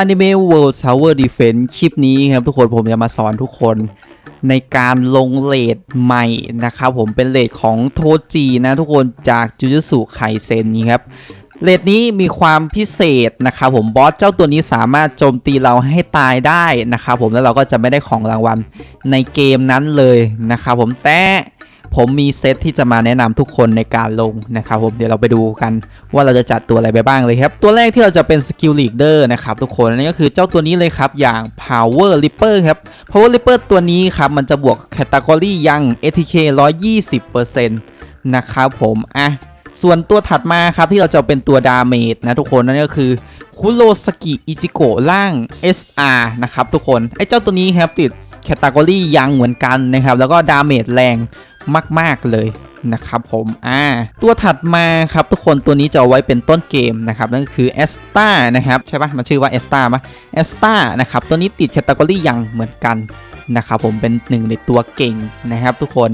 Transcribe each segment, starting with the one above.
Anime World Tower Defense คลิปนี้ครับทุกคนผมจะมาสอนทุกคนในการลงเลทใหม่นะครับผมเป็นเลทของโทจีนะทุกคนจากจูจูสุไคเซนนี้ครับเลทนี้มีความพิเศษนะครับผมบอสเจ้าตัวนี้สามารถโจมตีเราให้ตายได้นะครับผมแล้วเราก็จะไม่ได้ของรางวัลในเกมนั้นเลยนะครับผมแต่ ผมมีเซตที่จะมาแนะนำทุกคนในการลงนะครับผมเดี๋ยวเราไปดูกันว่าเราจะจัดตัวอะไรไปบ้างเลยครับ ตัวแรกที่เราจะเป็นสกิลลีดเดอร์นะครับทุกคนนั่นก็คือเจ้าตัวนี้เลยครับ อย่าง Power Ripper ครับ Power Ripper ตัวนี้ครับ มันจะบวกแคตตากรียัง ATK 120%นะครับผมอะส่วนตัวถัดมาครับที่เราจะเป็นตัวดาเมจนะทุกคนนั่นก็คือคุโรสกิอิจิโกะล่าง SR นะครับทุกคน ไอ้เจ้าตัวนี้ครับติดแคตตากรียังเหมือนกันนะครับ แล้วก็ดาเมจแรง มาก ๆ เลยนะครับผมอ่าตัวถัดมาครับทุกคนตัวนี้จะเอาไว้เป็นต้นเกมนะครับนั่นก็คือเอสตานะครับใช่ปะมันชื่อว่าเอสตาปะเอสตานะครับตัวนี้ติดแคตตากรียังเหมือนกันนะครับผมเป็นหนึ่งในตัวเก่งนะครับทุกคน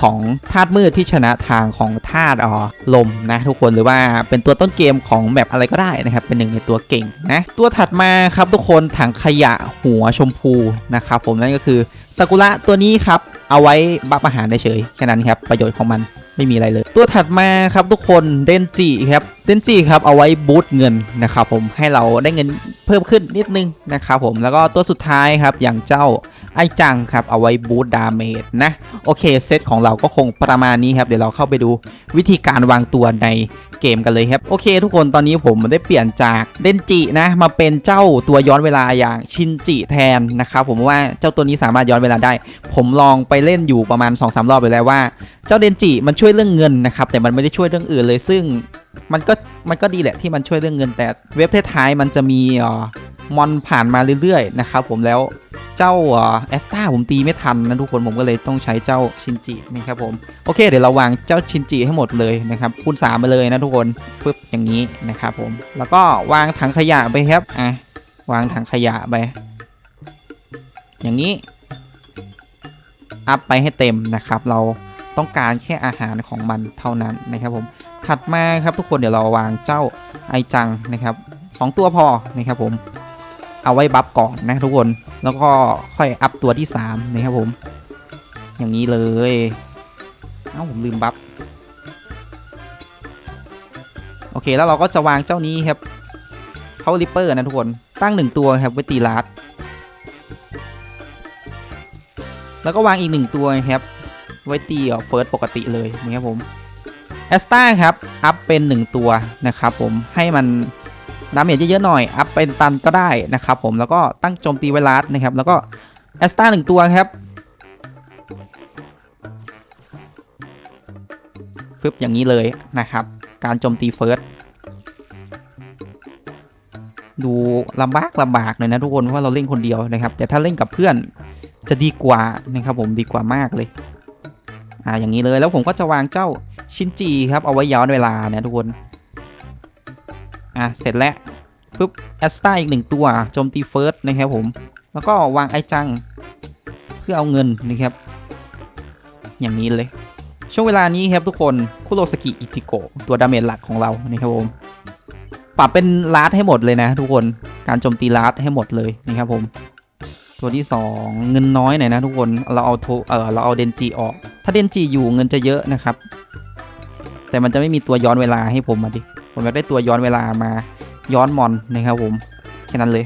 ของธาตุมืดที่ชนะทางของธาตุอ๋อลมนะทุกคนหรือว่าเป็นตัวต้นเกมของแบบอะไรก็ได้นะครับเป็นหนึ่งในตัวเก่งนะตัวถัดมาครับทุกคนถังขยะหัวชมพูนะครับผมนั่นก็คือซากุระตัวนี้ครับ เอาไว้บัฟอาหารได้เฉยแค่นั้นครับประโยชน์ของมัน ไม่มีอะไรเลย ตัวถัดมาครับทุกคนเดนจิครับเดนจิครับเอาไว้บูตเงินนะครับผมให้เราได้เงินเพิ่มขึ้นนิดนึงนะครับผมแล้วก็ตัวสุดท้ายครับอย่างเจ้าไอจังครับเอาไว้บูตดาเมจนะโอเคเซตของเราก็คงประมาณนี้ครับเดี๋ยวเราเข้าไปดูวิธีการวางตัวในเกมกันเลยครับโอเค ทุกคนตอนนี้ผมได้เปลี่ยนจากเดนจินะมาเป็นเจ้าตัวย้อนเวลาอย่างชินจิแทนนะครับผมว่าเจ้าตัวนี้สามารถย้อนเวลาได้ ผมลองไปเล่นอยู่ประมาณ2อสรอบไปแล้วว่า เจ้าเดนจิมันช่วยเรื่องเงินนะครับ แต่มันไม่ได้ช่วยเรื่องอื่นเลย ซึ่งมันก็มันก็ดีแหละที่มันช่วยเรื่องเงิน แต่เว็บท้ายๆมันจะมีออมอนผ่านมาเรื่อยๆนะครับผมแล้วเจ้าแอสตาผมตีไม่ทันนะทุกคนผมก็เลยต้องใช้เจ้าชินจินะครับผมโอเค เดี๋ยวเราวางเจ้าชินจิให้หมดเลยนะครับคูณ3ไปเลยนะทุกคนฟึบอย่างนี้นะครับผมแล้วก็วางถังขยะไปครับอะวางถังขยะไป อย่างนี้ อัพไปให้เต็มนะครับเรา ต้องการแค่อาหารของมันเท่านั้นนะครับผมถัดมาครับทุกคนเดี๋ยวเราวางเจ้าไอจังนะครับสองตัวพอนะครับผมเอาไว้บัฟก่อนนะทุกคนแล้วก็ค่อยอัพตัวที่3นะครับผม อย่างนี้เลยเอ้าผมลืมบัฟโอเคแล้วเราก็จะวางเจ้านี้ครับเขาริปเปอร์นะทุกคนตั้งหนึ่งตัวครับไว้ตีลัดแล้วก็วางอีกหนึ่งตัวครับ ไว้ตีเฟิร์สปกติเลยนะครับผมแอสตาครับ อัพเป็น 1 ตัวนะครับผมให้มันดาเมจเยอะๆหน่อย อัพเป็นตันก็ได้นะครับผมแล้วก็ตั้งโจมตีไวรัสนะครับ แล้วก็แอสตาหนึ่งตัวครับฟึบอย่างนี้เลยนะครับ การโจมตีเฟิร์สดูลำบากลำบากเลยนะทุกคนเพราะว่าเราเล่นคนเดียวนะครับ แต่ถ้าเล่นกับเพื่อนจะดีกว่านะครับผมดีกว่ามากเลย อ่าอย่างนี้เลยแล้วผมก็จะวางเจ้าชินจีครับเอาไว้ย้อนเวลานะทุกคนอะเสร็จแล้วฟึบแอสตาอีกหนึ่งตัวโจมตีเฟิร์สนะครับผม แล้วก็วางไอจัง เพื่อเอาเงินนะครับ อย่างนี้เลย ช่วงเวลานี้ครับทุกคนคุโรสกิอิจิโกะตัวดาเมจหลักของเรานะครับผมปรับเป็นลาดให้หมดเลยนะ ทุกคนการโจมตีลาดให้หมดเลยนะครับผม ตัวที่ 2 เงินน้อยหน่อยนะทุกคนเราเอาโทเออเราเอาเดนจิออก ถ้าเดนจิอยู่เงินจะเยอะนะครับ แต่มันจะไม่มีตัวย้อนเวลาให้ผมมาดิ ผมอยากได้ตัวย้อนเวลามาย้อนมอนนะครับผม แค่นั้นเลย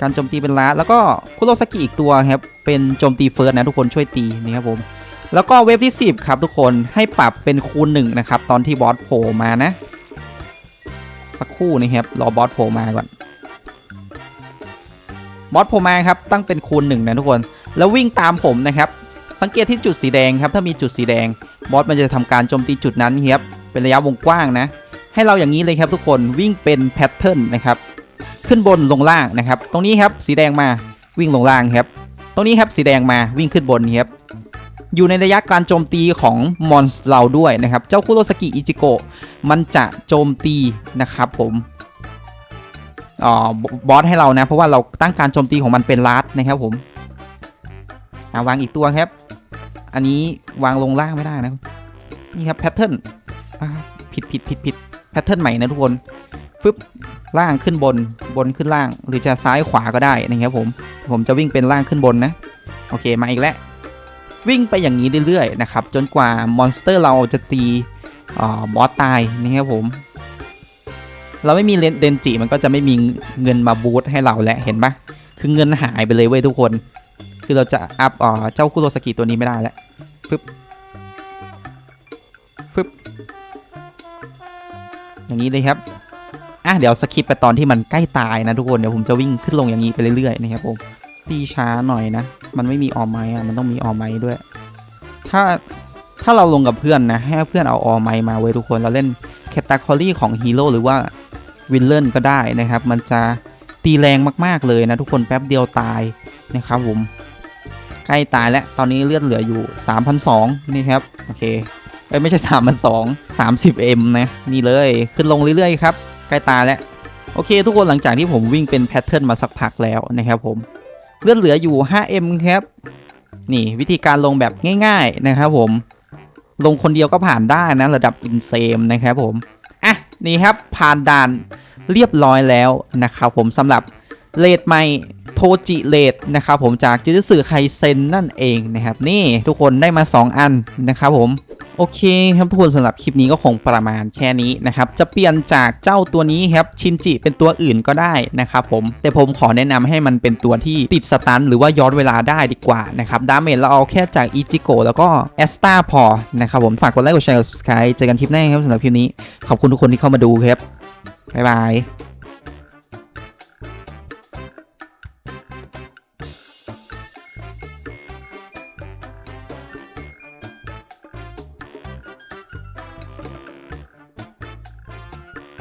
การโจมตีเป็นล้าแล้วก็คุโรสกิอีกตัวครับ เป็นโจมตีเฟิร์สนะทุกคนช่วยตีนะครับผม แล้วก็เวฟที่ 10 ครับทุกคนให้ปรับเป็นคูณหนึ่งนะครับตอนที่บอสโผล่มานะ สักครู่นะครับรอบอสโผล่มาก่อนบอสโผล่มาครับตั้งเป็นคูณหนึ่งนะทุกคนแล้ววิ่งตามผมนะครับ สังเกตที่จุดสีแดงครับ ถ้ามีจุดสีแดง บอสมันจะทำการโจมตีจุดนั้นครับ เป็นระยะวงกว้างนะ ให้เราอย่างนี้เลยครับทุกคน วิ่งเป็นแพทเทิร์นนะครับ ขึ้นบนลงล่างนะครับ ตรงนี้ครับสีแดงมา วิ่งลงล่างครับ ตรงนี้ครับสีแดงมาวิ่งขึ้นบนครับ อยู่ในระยะการโจมตีของมอนสเราด้วยนะครับ เจ้าคุโรสกิอิจิโกะมันจะโจมตีนะครับผมอ่อบอสให้เรานะ เพราะว่าเราตั้งการโจมตีของมันเป็นลาดนะครับผมอ่าวางอีกตัวครับ อันนี้วางลงล่างไม่ได้นะ นี่ครับแพทเทิร์นผิดผิดผิดผิดแพทเทิร์นใหม่นะทุกคนฟึบล่างขึ้นบนบนขึ้นล่าง หรือจะซ้ายขวาก็ได้นะครับผม ผมจะวิ่งเป็นล่างขึ้นบนนะโอเคมาอีกแล้ววิ่งไปอย่างนี้เรื่อยๆนะครับจนกว่ามอนสเตอร์เราจะตีออบอสตายนะครับผม เราไม่มีเลนเดนจิมันก็จะไม่มีเงินมาบูตให้เราแล้วเห็นปะคือเงินหายไปเลยเว้ยทุกคน คือเราจะอัพเอ่อเจ้าคุโรสกิตัวนี้ไม่ได้แล้วฟึบฟึบอย่างนี้เลยครับอะเดี๋ยวสคิปไปตอนที่มันใกล้ตายนะทุกคนเดี๋ยวผมจะวิ่งขึ้นลงอย่างนี้ไปเรื่อยๆนะครับผมตีช้าหน่อยนะ มันไม่มีออมไม้อะมันต้องมีออมไม้ด้วย ถ้าถ้าเราลงกับเพื่อนนะให้เพื่อนเอาออมไม้มาไว้ทุกคนเราเล่นแคตตาคอรี่ของฮีโร่หรือว่าวินเลนก็ได้นะครับ มันจะตีแรงมากๆเลยนะทุกคนแป๊บเดียวตายนะครับผม ใกล้ตายแล้ว ตอนนี้เลือดเหลืออยู่ 3,200 นี่ครับ โอเคเอ้ยไม่ใช่3,200 30M นะ นี่เลย ขึ้นลงเรื่อยๆครับ ใกล้ตายแล้ว โอเค ทุกคนหลังจากที่ผมวิ่งเป็นแพทเทิร์นมาสักพักแล้วนะครับผม เลือดเหลืออยู่ 5M ครับ นี่วิธีการลงแบบง่าย ๆ นะครับผม ลงคนเดียวก็ผ่านได้นะระดับอินเซมนะครับผม อะ นี่ครับผ่านด่านเรียบร้อยแล้วนะครับผมสำหรับ เลดใหม่โทจิเลดนะครับผมจากจิจสึไคเซนนั่นเองนะครับ นี่ทุกคนได้มา 2 อันนะครับผมโอเคครับทุกคนสำหรับคลิปนี้ก็คงประมาณแค่นี้นะครับ จะเปลี่ยนจากเจ้าตัวนี้ครับชินจิเป็นตัวอื่นก็ได้นะครับผมแต่ผมขอแนะนำให้มันเป็นตัวที่ติดสตันหรือว่าย้อนเวลาได้ดีกว่านะครับดาเมจเราเอาแค่จากอิจิโกะแล้วก็แอสตาพอนะครับผมฝากกดไลค์กดแชร์กด subscribe เจอกันคลิปหน้าครับสำหรับคลิปนี้ ขอบคุณทุกคนที่เข้ามาดูครับบ๊ายบาย